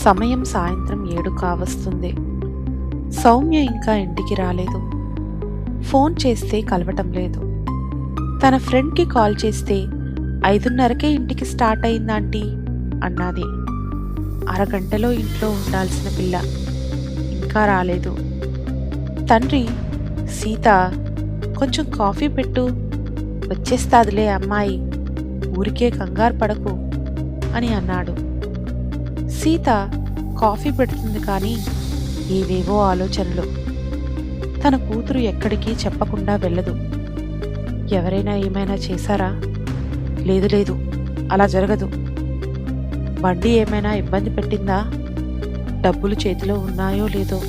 సమయం సాయంత్రం ఏడు కావస్తుంది. సౌమ్య ఇంకా ఇంటికి రాలేదు. ఫోన్ చేస్తే కలవటం లేదు. తన ఫ్రెండ్కి కాల్ చేస్తే ఐదున్నరకే ఇంటికి స్టార్ట్ అయిందాంటీ అన్నది. అరగంటలో ఇంట్లో ఉండాల్సిన పిల్ల ఇంకా రాలేదు. తండ్రి సీత కొంచెం కాఫీ పెట్టు వచ్చేస్తాదిలే అమ్మాయి ఊరికే కంగారు పడకు అని అన్నాడు. సీత కాఫీ పెడుతుంది కానీ ఏవేవో ఆలోచనలు. తన కూతురు ఎక్కడికి చెప్పకుండా వెళ్ళదు. ఎవరైనా ఏమైనా చేశారా? లేదు లేదు అలా జరగదు. బండి ఏమైనా ఇబ్బంది పెట్టిందా? డబ్బులు చేతిలో ఉన్నాయో లేదో?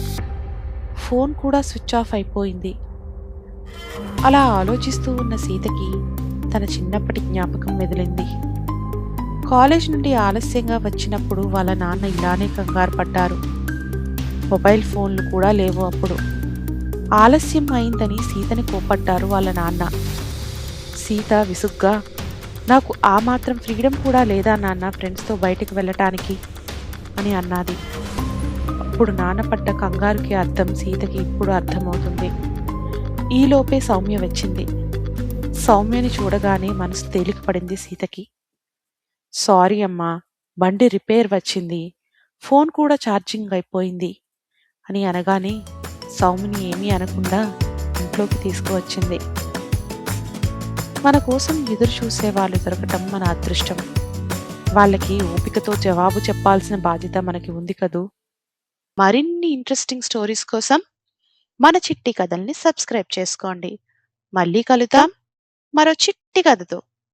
ఫోన్ కూడా స్విచ్ ఆఫ్ అయిపోయింది. అలా ఆలోచిస్తూ ఉన్న సీతకి తన చిన్నప్పటి జ్ఞాపకం మెదిలింది. కాలేజ్ నుండి ఆలస్యంగా వచ్చినప్పుడు వాళ్ళ నాన్న ఇలానే కంగారు పడ్డారు. మొబైల్ ఫోన్లు కూడా లేవు అప్పుడు. ఆలస్యం అయిందని సీతని కోపట్టారు వాళ్ళ నాన్న. సీత విసుగ్గా నాకు ఆ మాత్రం ఫ్రీడమ్ కూడా లేదా నాన్న ఫ్రెండ్స్తో బయటికి వెళ్ళటానికి? అని అన్నది. అప్పుడు నాన్న పడ్డ కంగారుకి అర్థం సీతకి ఇప్పుడు అర్థమవుతుంది. ఈలోపే సౌమ్య వచ్చింది. సౌమ్యని చూడగానే మనసు తేలికపడింది సీతకి. సారీ అమ్మా బండి రిపేర్ వచ్చింది ఫోన్ కూడా ఛార్జింగ్ అయిపోయింది అని అనగానే సౌమిని ఏమీ అనకుండా ఇంట్లోకి తీసుకువచ్చింది. మన కోసం ఎదురు చూసే వాళ్ళు దొరకటం మన అదృష్టం. వాళ్ళకి ఓపికతో జవాబు చెప్పాల్సిన బాధ్యత మనకి ఉంది కదూ? మరిన్ని ఇంట్రెస్టింగ్ స్టోరీస్ కోసం మన చిట్టి కథల్ని సబ్స్క్రైబ్ చేసుకోండి. మళ్ళీ కలుద్దాం. మరో చిట్టి కథతో.